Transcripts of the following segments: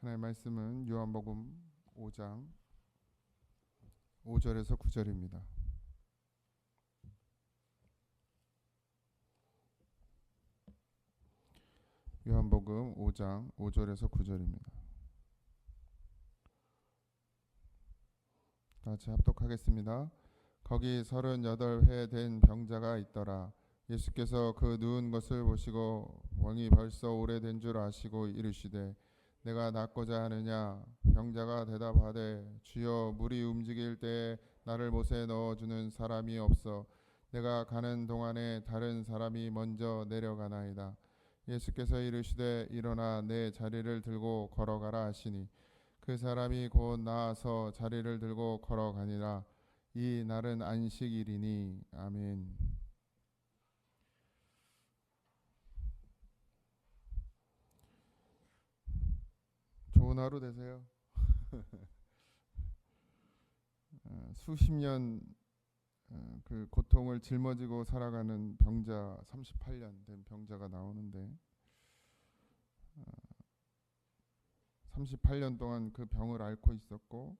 하나님의 말씀은 요한복음 5장 5절에서 9절입니다. 요한복음 5장 5절에서 9절입니다. 같이 합독하겠습니다. 거기 38회 된 병자가 있더라. 예수께서 그 누운 것을 보시고 병이 벌써 오래된 줄 아시고 이르시되 내가 낫고자 하느냐? 병자가 대답하되 주여 물이 움직일 때에 나를 못에 넣어주는 사람이 없어. 내가 가는 동안에 다른 사람이 먼저 내려가나이다. 예수께서 이르시되 일어나 내 자리를 들고 걸어가라 하시니 그 사람이 곧 나아서 자리를 들고 걸어가니라. 이 날은 안식일이니. 아멘 좋은 하루 되세요. 어, 수십 년 어, 그 고통을 짊어지고 살아가는 병자 38년 된 병자가 나오는데 38년 동안 그 병을 앓고 있었고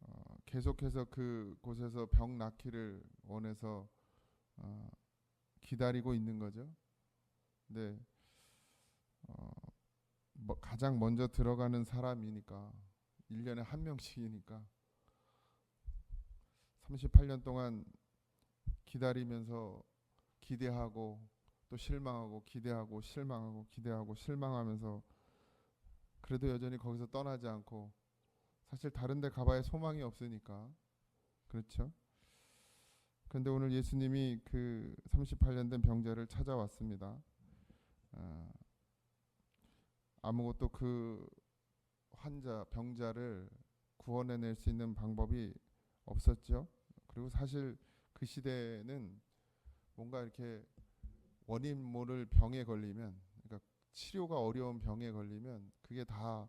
어, 계속해서 그 곳에서 병 낫기를 원해서 어, 기다리고 있는 거죠. 근데 어, 뭐 가장 먼저 들어가는 사람이니까 1년에 한 명씩이니까 38년 동안 기다리면서 기대하고 또 실망하고 기대하고 실망하고 기대하고 실망하면서 그래도 여전히 거기서 떠나지 않고 사실 다른 데 가봐야 소망이 없으니까 그렇죠? 그런데 오늘 예수님이 그 38년 된 병자를 찾아왔습니다. 아, 아무것도 그 환자 병자를 구원해낼 수 있는 방법이 없었죠. 그리고 사실 그 시대에는 뭔가 이렇게 원인 모를 병에 걸리면, 그러니까 치료가 어려운 병에 걸리면 그게 다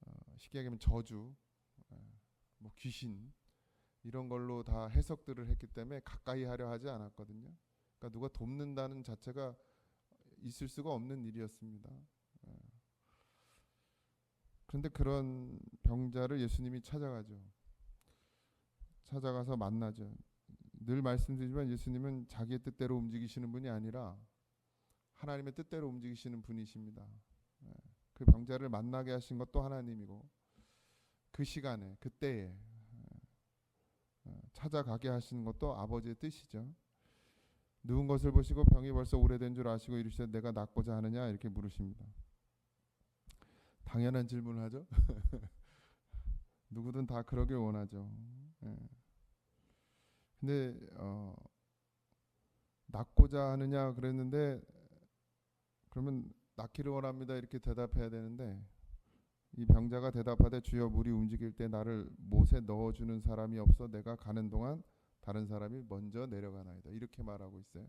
어, 쉽게 얘기하면 저주, 에, 뭐 귀신 이런 걸로 다 해석들을 했기 때문에 가까이 하려 하지 않았거든요. 그러니까 누가 돕는다는 자체가 있을 수가 없는 일이었습니다. 에. 그런데 그런 병자를 예수님이 찾아가죠. 찾아가서 만나죠. 늘 말씀드리지만 예수님은 자기의 뜻대로 움직이시는 분이 아니라 하나님의 뜻대로 움직이시는 분이십니다. 예. 그 병자를 만나게 하신 것도 하나님이고 그 시간에 그때에 예, 어, 찾아가게 하시는 것도 아버지의 뜻이죠. 누운 것을 보시고 병이 벌써 오래된 줄 아시고 이르시되 내가 낫고자 하느냐 이렇게 물으십니다. 당연한 질문을 하죠. 누구든 다 그러길 원하죠. 예. 근데 어, 낫고자 하느냐 그랬는데 그러면 낫기를 원합니다 이렇게 대답해야 되는데 이 병자가 대답하되 주여 물이 움직일 때 나를 못에 넣어주는 사람이 없어 내가 가는 동안 다른 사람이 먼저 내려가나이다 이렇게 말하고 있어요.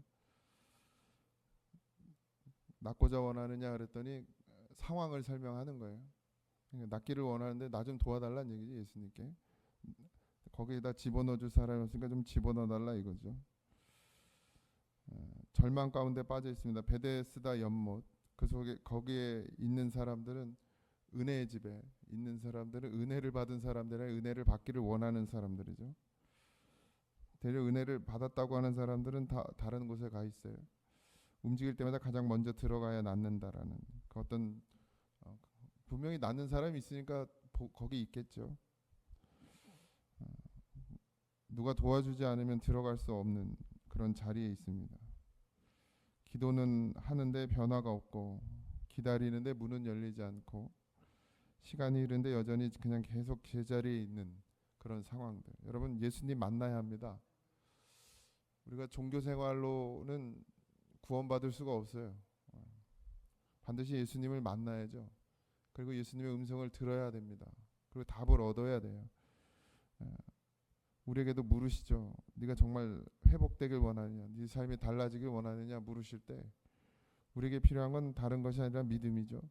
낫고자 원하느냐 그랬더니 상황을 설명하는 거예요. 그러니까 낫기를 원하는데 나 좀 도와달라는 얘기지 예수님께. 거기에다 집어넣어 줄 사람이 없으니까 좀 집어넣어 달라 이거죠. 어, 절망 가운데 빠져 있습니다. 베데스다 연못 그 속에 거기에 있는 사람들은 은혜의 집에 있는 사람들은 은혜를 받은 사람들의 은혜를 받기를 원하는 사람들이죠. 대려 은혜를 받았다고 하는 사람들은 다 다른 곳에 가 있어요. 움직일 때마다 가장 먼저 들어가야 낫는다라는 그 어떤 어, 분명히 낫는 사람이 있으니까 보, 거기 있겠죠. 어, 누가 도와주지 않으면 들어갈 수 없는 그런 자리에 있습니다. 기도는 하는데 변화가 없고 기다리는데 문은 열리지 않고 시간이 흐르는데 여전히 그냥 계속 제자리에 있는 그런 상황들. 여러분 예수님 만나야 합니다. 우리가 종교 생활로는 구원받을 수가 없어요. 반드시 예수님을 만나야죠. 그리고 예수님의 음성을 들어야 됩니다. 그리고 답을 얻어야 돼요. 우리에게도 물으시죠. 네가 정말 회복되길 원하느냐, 네 삶이 달라지길 원하느냐 물으실 때 우리에게 필요한 건 다른 것이 아니라 믿음이죠.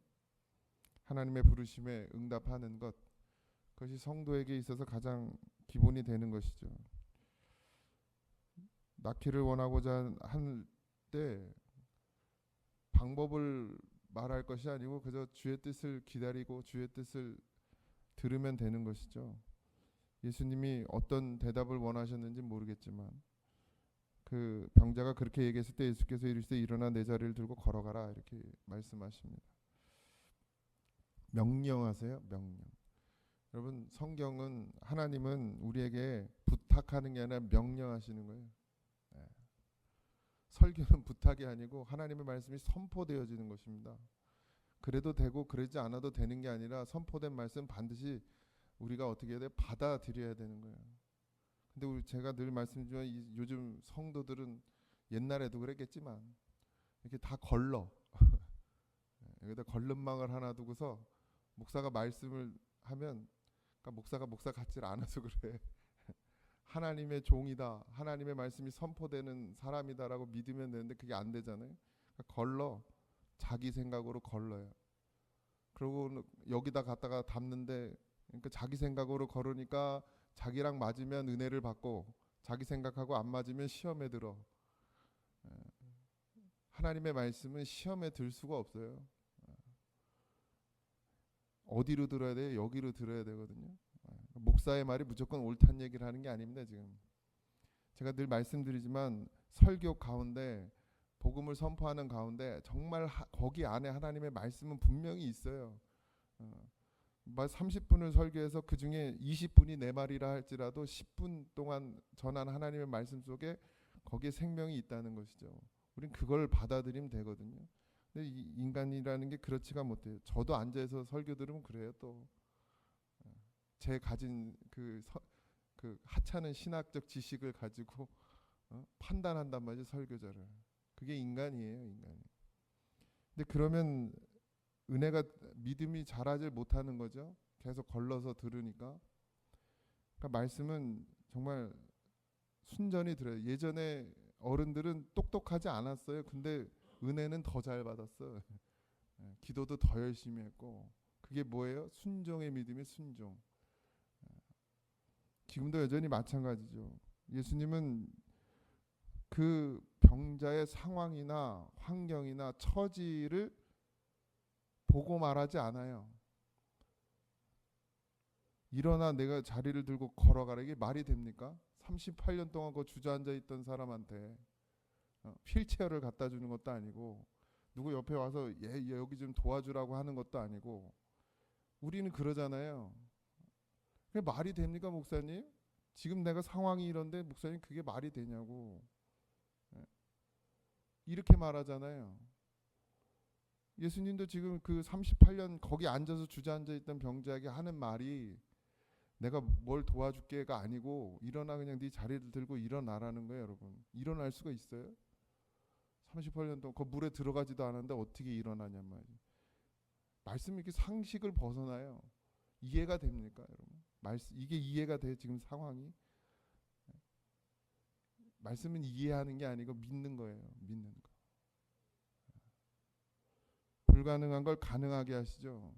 하나님의 부르심에 응답하는 것 그것이 성도에게 있어서 가장 기본이 되는 것이죠. 낳기를 원하고자 할 때 방법을 말할 것이 아니고 그저 주의 뜻을 기다리고 주의 뜻을 들으면 되는 것이죠. 예수님이 어떤 대답을 원하셨는지 모르겠지만 그 병자가 그렇게 얘기했을 때 예수께서 이르시되 일어나 내 자리를 들고 걸어가라 이렇게 말씀하십니다. 명령하세요. 명령. 여러분 성경은 하나님은 우리에게 부탁하는 게 아니라 명령하시는 거예요. 예. 설교는 부탁이 아니고 하나님의 말씀이 선포되어지는 것입니다. 그래도 되고 그러지 않아도 되는 게 아니라 선포된 말씀 반드시 우리가 어떻게 해야 돼? 받아들여야 되는 거예요. 근데 우리 제가 늘 말씀드리지만 이 요즘 성도들은 옛날에도 그랬겠지만 이렇게 다 걸러 여기다 걸름망을 하나 두고서 목사가 말씀을 하면 그러니까 목사가 목사 같질 않아서 그래 하나님의 종이다 하나님의 말씀이 선포되는 사람이다라고 믿으면 되는데 그게 안 되잖아요 그러니까 걸러 자기 생각으로 걸러요 그리고 여기다 갖다가 담는데 그러니까 자기 생각으로 걸으니까 자기랑 맞으면 은혜를 받고 자기 생각하고 안 맞으면 시험에 들어. 예. 하나님의 말씀은 시험에 들 수가 없어요. 예. 어디로 들어야 돼요? 여기로 들어야 되거든요. 예. 목사의 말이 무조건 옳다는 얘기를 하는 게 아닙니다. 지금 제가 늘 말씀드리지만 설교 가운데 복음을 선포하는 가운데 정말 하, 거기 안에 하나님의 말씀은 분명히 있어요. 어. 30분을 설교해서 그 중에 20분이 내 말이라 할지라도 10분 동안 전한 하나님의 말씀 속에 거기에 생명이 있다는 것이죠. 우린 그걸 받아들이면 되거든요. 근데 이 인간이라는 게 그렇지가 못해요. 저도 앉아서 설교 들으면 그래요. 또 제 가진 그, 서, 그 하찮은 신학적 지식을 가지고 어? 판단한단 말이죠 설교자를. 그게 인간이에요, 인간이. 근데 그러면 은혜가 믿음이 자라질 못하는 거죠. 계속 걸러서 들으니까. 그러니까 말씀은 정말 순전히 들어요. 예전에 어른들은 똑똑하지 않았어요. 근데 은혜는 더 잘 받았어. 예, 기도도 더 열심히 했고 그게 뭐예요? 순종의 믿음의 순종. 예, 지금도 여전히 마찬가지죠. 예수님은 그 병자의 상황이나 환경이나 처지를 보고 말하지 않아요. 일어나 내가 자리를 들고 걸어가라 이게 말이 됩니까? 38년 동안 그 주저앉아 있던 사람한테 어, 휠체어를 갖다 주는 것도 아니고 누구 옆에 와서 얘, 여기 좀 도와주라고 하는 것도 아니고 우리는 그러잖아요. 그게 말이 됩니까 목사님? 지금 내가 상황이 이런데 목사님 그게 말이 되냐고 예. 이렇게 말하잖아요. 예수님도 지금 그 38년 거기 앉아서 주저앉아 있던 병자에게 하는 말이 내가 뭘 도와줄게가 아니고 일어나 그냥 네 자리를 들고 일어나라는 거예요, 여러분. 일어날 수가 있어요? 38년 동안 그 물에 들어가지도 않았는데 어떻게 일어나냔 말이에요. 말씀이 이렇게 상식을 벗어나요. 이해가 됩니까, 여러분? 말씀 이게 이해가 돼 지금 상황이? 말씀은 이해하는 게 아니고 믿는 거예요. 믿는 거. 불가능한 걸 가능하게 하시죠.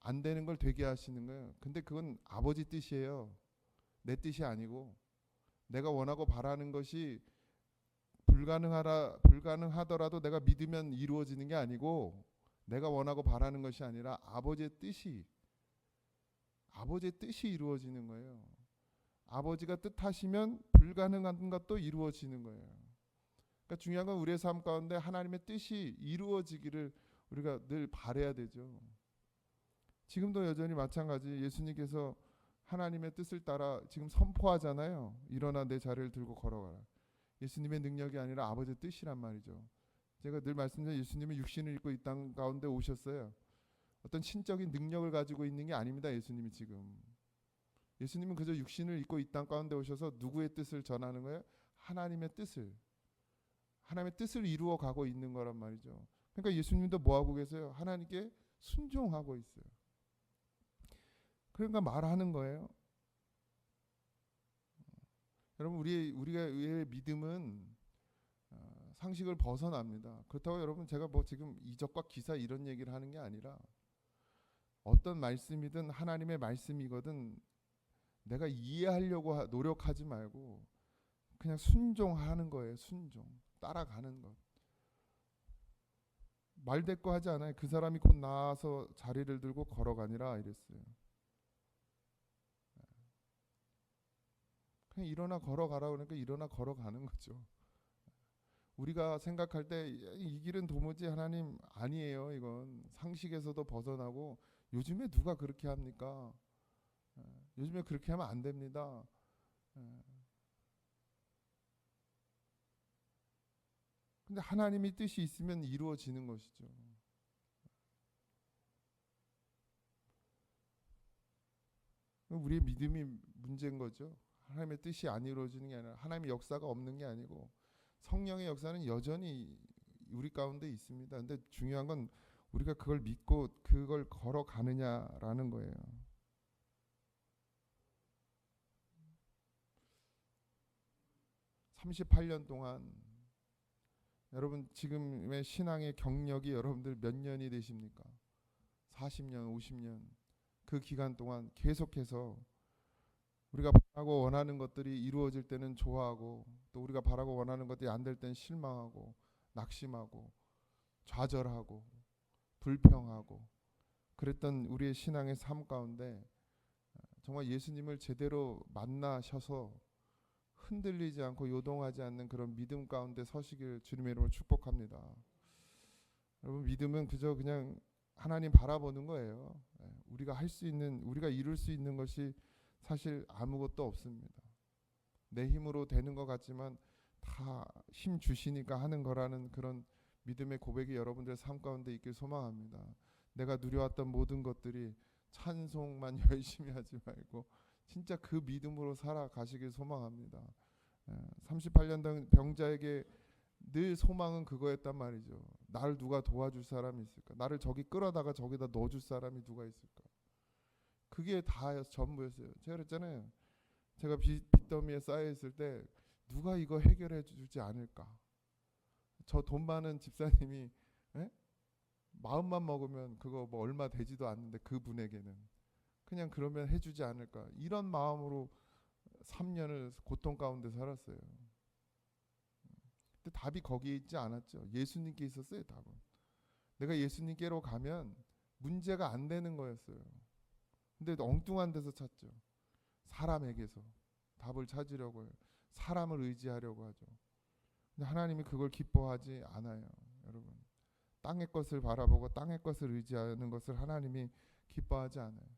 안 되는 걸 되게 하시는 거예요. 근데 그건 아버지 뜻이에요. 내 뜻이 아니고 내가 원하고 바라는 것이 불가능하라 불가능하더라도 내가 믿으면 이루어지는 게 아니고 내가 원하고 바라는 것이 아니라 아버지의 뜻이 아버지의 뜻이 이루어지는 거예요. 아버지가 뜻하시면 불가능한 것도 이루어지는 거예요. 그러니까 중요한 건 우리의 삶 가운데 하나님의 뜻이 이루어지기를 우리가 늘 바래야 되죠. 지금도 여전히 마찬가지 예수님께서 하나님의 뜻을 따라 지금 선포하잖아요. 일어나 내 자리를 들고 걸어가라. 예수님의 능력이 아니라 아버지의 뜻이란 말이죠. 제가 늘 말씀드린 예수님은 육신을 입고 이 땅 가운데 오셨어요. 어떤 신적인 능력을 가지고 있는 게 아닙니다. 예수님이 지금. 예수님은 그저 육신을 입고 이 땅 가운데 오셔서 누구의 뜻을 전하는 거예요? 하나님의 뜻을. 하나님의 뜻을 이루어 가고 있는 거란 말이죠. 그러니까 예수님도 뭐 하고 계세요? 하나님께 순종하고 있어요. 그러니까 말하는 거예요. 여러분 우리 우리가 의 믿음은 어, 상식을 벗어납니다. 그렇다고 여러분 제가 뭐 지금 이적과 기사 이런 얘기를 하는 게 아니라 어떤 말씀이든 하나님의 말씀이거든 내가 이해하려고 노력하지 말고 그냥 순종하는 거예요. 순종 따라가는 것. 말대꾸 하지 않아요. 그 사람이 곧 나와서 자리를 들고 걸어가니라 이랬어요. 그냥 일어나 걸어가라 그러니까 일어나 걸어가는 거죠. 우리가 생각할 때 이 길은 도무지 하나님 아니에요. 이건 상식에서도 벗어나고 요즘에 누가 그렇게 합니까? 예, 요즘에 그렇게 하면 안 됩니다. 예. 근데 하나님이 뜻이 있으면 이루어지는 것이죠. 우리의 믿음이 문제인 거죠. 하나님의 뜻이 안 이루어지는 게 아니라 하나님의 역사가 없는 게 아니고 성령의 역사는 여전히 우리 가운데 있습니다. 근데 중요한 건 우리가 그걸 믿고 그걸 걸어가느냐라는 거예요. (38년) 동안 여러분 지금의 신앙의 경력이 여러분들 몇 년이 되십니까? 40년, 50년 그 기간 동안 계속해서 우리가 바라고 원하는 것들이 이루어질 때는 좋아하고 또 우리가 바라고 원하는 것들이 안 될 때는 실망하고 낙심하고 좌절하고 불평하고 그랬던 우리의 신앙의 삶 가운데 정말 예수님을 제대로 만나셔서 흔들리지 않고 요동하지 않는 그런 믿음 가운데 서시길 주님의 이름으로 축복합니다. 여러분 믿음은 그저 그냥 하나님 바라보는 거예요. 예, 우리가 할 수 있는 우리가 이룰 수 있는 것이 사실 아무것도 없습니다. 내 힘으로 되는 것 같지만 다 힘 주시니까 하는 거라는 그런 믿음의 고백이 여러분들의 삶 가운데 있길 소망합니다. 내가 누려왔던 모든 것들이 찬송만 열심히 하지 말고 진짜 그 믿음으로 살아가시길 소망합니다. 38년 된 병자에게 늘 소망은 그거였단 말이죠. 나를 누가 도와줄 사람이 있을까? 나를 저기 끌어다가 저기다 넣어줄 사람이 누가 있을까? 그게 다 전부였어요. 제가 그랬잖아요. 제가 빚, 빚더미에 쌓여 있을 때 누가 이거 해결해 주지 않을까? 저 돈 많은 집사님이 에? 마음만 먹으면 그거 뭐 얼마 되지도 않는데 그분에게는 그냥 그러면 해주지 않을까? 이런 마음으로 3년을 고통 가운데 살았어요. 근데 답이 거기에 있지 않았죠. 예수님께 있었어요, 답은. 내가 예수님께로 가면 문제가 안 되는 거였어요. 근데 엉뚱한 데서 찾죠. 사람에게서 답을 찾으려고 해요. 사람을 의지하려고 하죠. 근데 하나님이 그걸 기뻐하지 않아요, 여러분. 땅의 것을 바라보고 땅의 것을 의지하는 것을 하나님이 기뻐하지 않아요.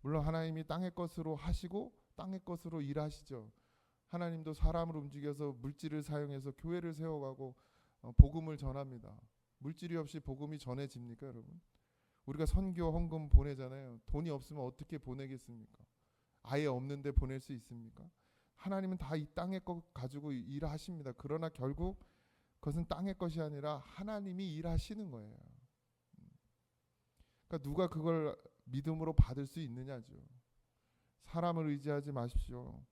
물론 하나님이 땅의 것으로 하시고 땅의 것으로 일하시죠. 하나님도 사람을 움직여서 물질을 사용해서 교회를 세워가고 어, 복음을 전합니다. 물질이 없이 복음이 전해집니까, 여러분? 우리가 선교 헌금 보내잖아요. 돈이 없으면 어떻게 보내겠습니까? 아예 없는데 보낼 수 있습니까? 하나님은 다 이 땅의 것 가지고 일하십니다. 그러나 결국 그것은 땅의 것이 아니라 하나님이 일하시는 거예요. 그러니까 누가 그걸 믿음으로 받을 수 있느냐죠. 사람을 의지하지 마십시오.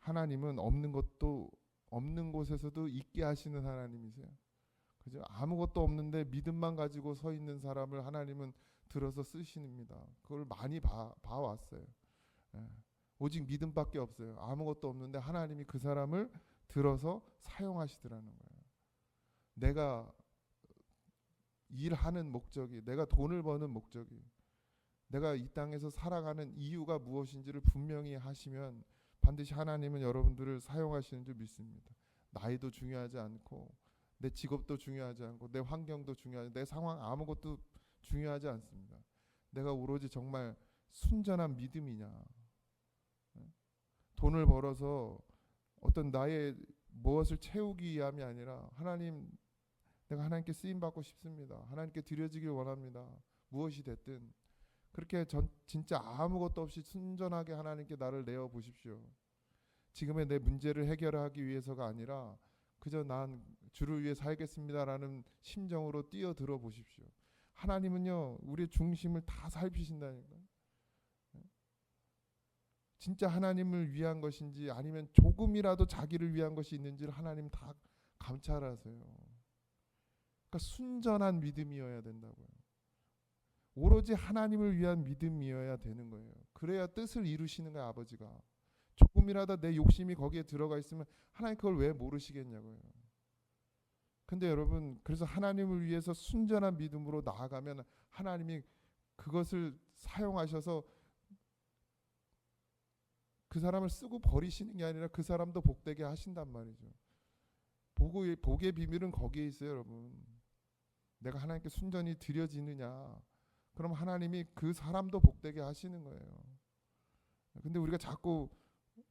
하나님은 없는 것도 없는 곳에서도 있게 하시는 하나님이세요. 그죠? 아무것도 없는데 믿음만 가지고 서 있는 사람을 하나님은 들어서 쓰십니다. 그걸 많이 봐, 봐왔어요. 예. 오직 믿음밖에 없어요. 아무것도 없는데 하나님이 그 사람을 들어서 사용하시더라는 거예요. 내가 일하는 목적이, 내가 돈을 버는 목적이, 내가 이 땅에서 살아가는 이유가 무엇인지를 분명히 하시면 반드시 하나님은 여러분들을 사용하시는 줄 믿습니다. 나이도 중요하지 않고 내 직업도 중요하지 않고 내 환경도 중요하지 내 상황 아무것도 중요하지 않습니다. 내가 오로지 정말 순전한 믿음이냐 돈을 벌어서 어떤 나의 무엇을 채우기 위함이 아니라 하나님 내가 하나님께 쓰임 받고 싶습니다. 하나님께 드려지길 원합니다. 무엇이 됐든 그렇게 전, 진짜 아무것도 없이 순전하게 하나님께 나를 내어 보십시오. 지금의 내 문제를 해결하기 위해서가 아니라 그저 난 주를 위해 살겠습니다라는 심정으로 뛰어들어 보십시오. 하나님은요 우리의 중심을 다 살피신다니까. 진짜 하나님을 위한 것인지 아니면 조금이라도 자기를 위한 것이 있는지를 하나님 다 감찰하세요. 그러니까 순전한 믿음이어야 된다고요. 오로지 하나님을 위한 믿음이어야 되는 거예요. 그래야 뜻을 이루시는 거예요, 아버지가. 조금이라도 내 욕심이 거기에 들어가 있으면 하나님 그걸 왜 모르시겠냐고요. 근데 여러분 그래서 하나님을 위해서 순전한 믿음으로 나아가면 하나님이 그것을 사용하셔서 그 사람을 쓰고 버리시는 게 아니라 그 사람도 복되게 하신단 말이죠. 복의, 복의 비밀은 거기에 있어요, 여러분. 내가 하나님께 순전히 드려지느냐, 그럼 하나님이 그 사람도 복되게 하시는 거예요. 근데 우리가 자꾸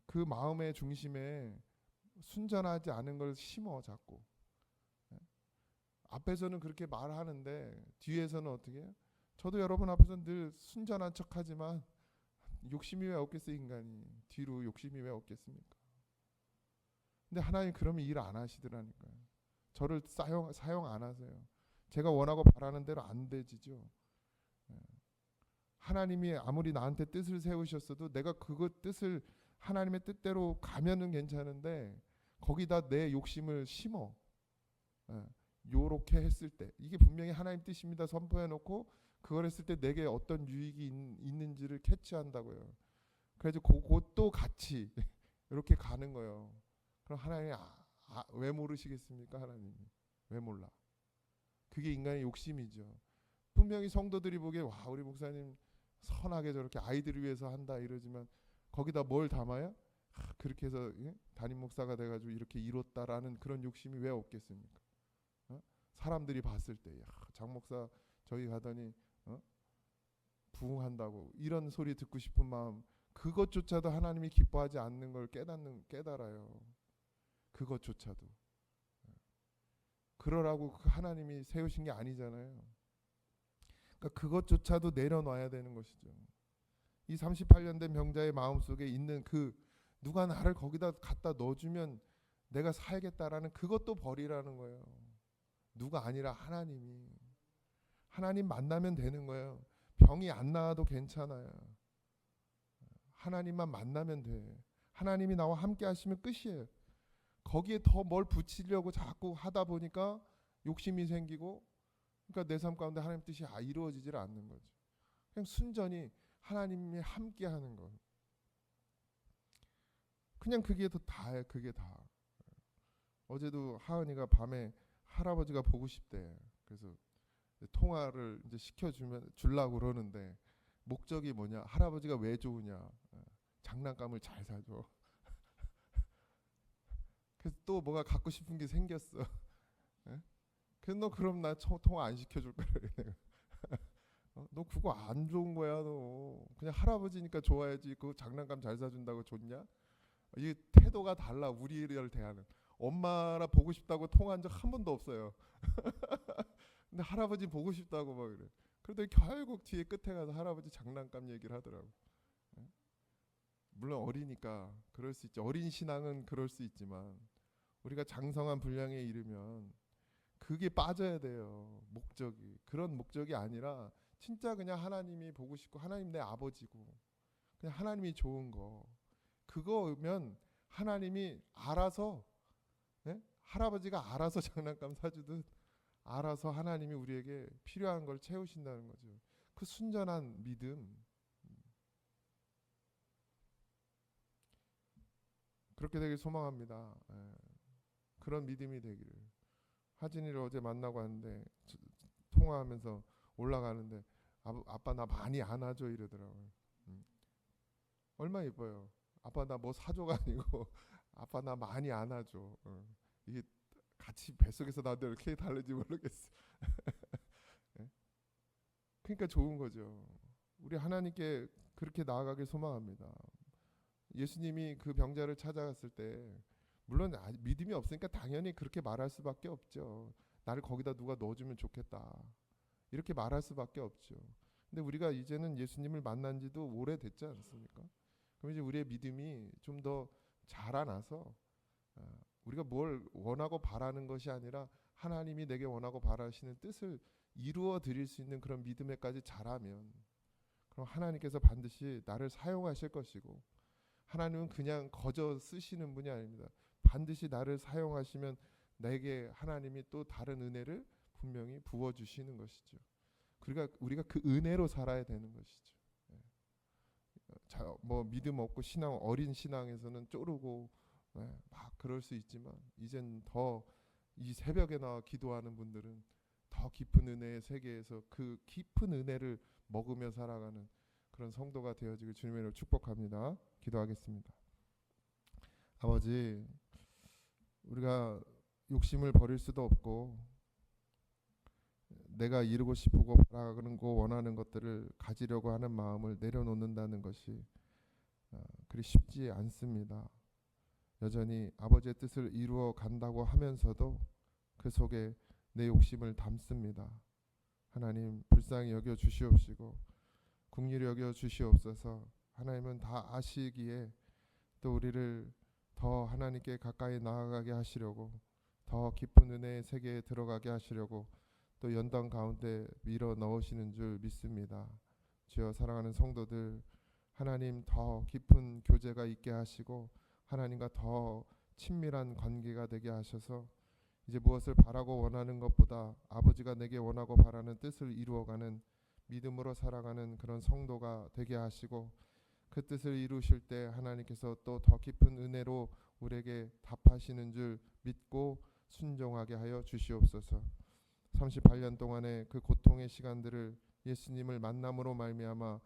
그 마음의 중심에 순전하지 않은 걸 심어 자꾸. 예? 앞에서는 그렇게 말하는데 뒤에서는 어떻게 해요? 저도 여러분 앞에서 늘 순전한 척하지만 욕심이 왜 없겠어요 인간이 뒤로 욕심이 왜 없겠습니까? 근데 하나님 그러면 일 안 하시더라니까요. 저를 사용 사용 안 하세요. 제가 원하고 바라는 대로 안 되지죠. 예. 하나님이 아무리 나한테 뜻을 세우셨어도 내가 그거 뜻을 하나님의 뜻대로 가면은 괜찮은데 거기다 내 욕심을 심어. 예. 요렇게 했을 때 이게 분명히 하나님 뜻입니다 선포해 놓고 그걸 했을 때 내게 어떤 유익이 있, 는지를 캐치한다고요. 그래서 그것도 같이 이렇게 가는 거예요. 그럼 하나님 아, 아, 왜 모르시겠습니까 하나님이 왜 몰라? 그게 인간의 욕심이죠. 분명히 성도들이 보기에 와 우리 목사님 선하게 저렇게 아이들을 위해서 한다 이러지만 거기다 뭘 담아요? 아, 그렇게 해서 예? 담임 목사가 돼가지고 이렇게 이뤘다라는 그런 욕심이 왜 없겠습니까? 어? 사람들이 봤을 때, 야, 장 목사 저기 가더니 어? 부흥한다고 이런 소리 듣고 싶은 마음, 그것조차도 하나님이 기뻐하지 않는 걸 깨닫는 깨달아요. 그것조차도 그러라고 그 하나님이 세우신 게 아니잖아요. 그러니까 그것조차도 내려놔야 되는 것이죠. 이 38년 된 병자의 마음속에 있는 그 누가 나를 거기다 갖다 넣어주면 내가 살겠다라는 그것도 버리라는 거예요. 누가 아니라 하나님이 하나님 만나면 되는 거예요. 병이 안 나아도 괜찮아요. 하나님만 만나면 돼. 하나님이 나와 함께 하시면 끝이에요. 거기에 더 뭘 붙이려고 자꾸 하다 보니까 욕심이 생기고 그러니까 내 삶 가운데 하나님 뜻이 아, 이루어지질 않는 거죠. 그냥 순전히 하나님이 함께 하는 거. 그냥 그게 더 다예요. 그게 다. 어제도 하은이가 밤에 할아버지가 보고 싶대. 그래서 통화를 이제 시켜주면 줄라고 그러는데 목적이 뭐냐? 할아버지가 왜 좋으냐? 어, 장난감을 잘 사줘. 그래서 또 뭐가 갖고 싶은 게 생겼어. 예? 그래서 너 그럼 나 초- 통화 안 시켜줄 거야. 어? 너 그거 안 좋은 거야 너. 그냥 할아버지니까 좋아야지. 그 장난감 잘 사준다고 좋냐? 이 태도가 달라 우리를 대하는. 엄마라 보고 싶다고 통화한 적 한 번도 없어요. 근데 할아버지 보고 싶다고 막 그래. 그래도 결국 뒤에 끝에 가서 할아버지 장난감 얘기를 하더라고. 예? 물론 어리니까 그럴 수 있지. 어린 신앙은 그럴 수 있지만 우리가 장성한 분량에 이르면 그게 빠져야 돼요. 목적이 그런 목적이 아니라 진짜 그냥 하나님이 보고 싶고 하나님 내 아버지고 그냥 하나님이 좋은 거 그거면 하나님이 알아서 예? 할아버지가 알아서 장난감 사주듯 알아서 하나님이 우리에게 필요한 걸 채우신다는 거죠. 그 순전한 믿음. 그렇게 되길 소망합니다. 예. 그런 믿음이 되기를. 하진이를 어제 만나고 왔는데 저- 통화하면서 올라가는데 아, 아빠 나 많이 안아줘 이러더라고요. 음. 얼마 예뻐요. 아빠 나 뭐 사줘가 아니고 아빠 나 많이 안아줘. 어. 이게 같이 뱃속에서 나도 이렇게 다른지 모르겠어. 예? 그러니까 좋은 거죠. 우리 하나님께 그렇게 나아가길 소망합니다. 예수님이 그 병자를 찾아갔을 때 물론 아- 믿음이 없으니까 당연히 그렇게 말할 수밖에 없죠. 나를 거기다 누가 넣어주면 좋겠다. 이렇게 말할 수밖에 없죠. 근데 우리가 이제는 예수님을 만난 지도 오래됐지 않습니까? 그럼 이제 우리의 믿음이 좀 더 자라나서 어, 우리가 뭘 원하고 바라는 것이 아니라 하나님이 내게 원하고 바라시는 뜻을 이루어 드릴 수 있는 그런 믿음에까지 자라면 그럼 하나님께서 반드시 나를 사용하실 것이고 하나님은 그냥 거저 쓰시는 분이 아닙니다. 반드시 나를 사용하시면 내게 하나님이 또 다른 은혜를 분명히 부어 주시는 것이죠. 그러니까 우리가 그 은혜로 살아야 되는 것이죠. 예. 자, 뭐 믿음 없고 신앙 어린 신앙에서는 쪼르고 예, 막 그럴 수 있지만 이젠 더 이 새벽에 나와 기도하는 분들은 더 깊은 은혜의 세계에서 그 깊은 은혜를 먹으며 살아가는 그런 성도가 되어지길 주님의 이름으로 축복합니다. 기도하겠습니다. 아버지, 우리가 욕심을 버릴 수도 없고 내가 이루고 싶고 바라는 거 원하는 것들을 가지려고 하는 마음을 내려놓는다는 것이 어, 그리 쉽지 않습니다. 여전히 아버지의 뜻을 이루어 간다고 하면서도 그 속에 내 욕심을 담습니다. 하나님 불쌍히 여겨 주시옵시고 국리를 여겨 주시옵소서. 하나님은 다 아시기에 또 우리를 더 하나님께 가까이 나아가게 하시려고 더 깊은 은혜의 세계에 들어가게 하시려고 또 연단 가운데 밀어 넣으시는 줄 믿습니다. 주여 사랑하는 성도들 하나님 더 깊은 교제가 있게 하시고 하나님과 더 친밀한 관계가 되게 하셔서 이제 무엇을 바라고 원하는 것보다 아버지가 내게 원하고 바라는 뜻을 이루어가는 믿음으로 살아가는 그런 성도가 되게 하시고 그 뜻을 이루실 때 하나님께서 또 더 깊은 은혜로 우리에게 답하시는 줄 믿고 순종하게 하여 주시옵소서. 38년 동안의 그 고통의 시간들을 예수님을 만남으로 말미암아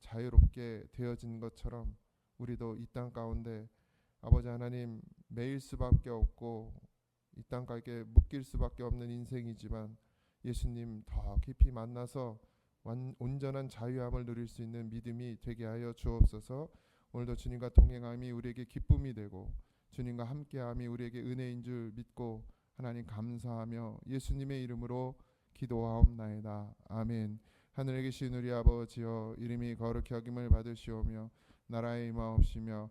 자유롭게 되어진 것처럼 우리도 이 땅 가운데 아버지 하나님 매일 수밖에 없고 이 땅 가게 묶일 수밖에 없는 인생이지만 예수님 더 깊이 만나서 완, 온전한 자유함을 누릴 수 있는 믿음이 되게 하여 주옵소서. 오늘도 주님과 동행함이 우리에게 기쁨이 되고 주님과 함께함이 우리에게 은혜인 줄 믿고 하나님 감사하며 예수님의 이름으로 기도하옵나이다. 아멘. 하늘에 계신 우리 아버지여 이름이 거룩히 여김을 받으시오며 나라의 임하옵시며